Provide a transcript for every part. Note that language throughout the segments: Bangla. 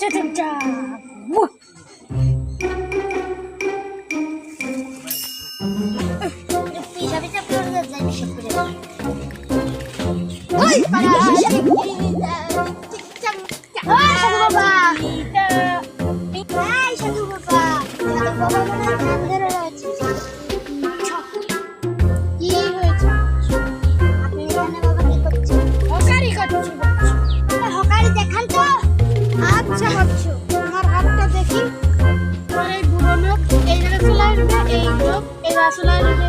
চা চা চা পিঠা পিঠা করে যাই সব করে ওই পাড়া ওই সাধু বাবা। আচ্ছা বাচ্চু আমার হাতটা দেখি। এই বুড়ো লোক, এই জায়গায় চলে এই লোক জায়গায় চলে আসবে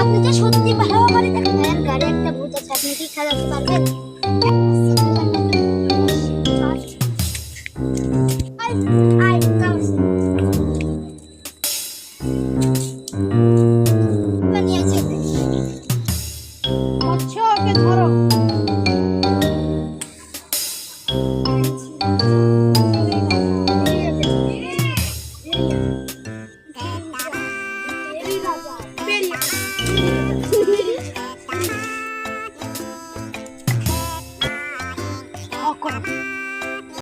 আপনি তো সত্যি ভালো করে দেখেন। গাড়ি একটা ভূত আপনি কি খেলাতে পারবেন? 过来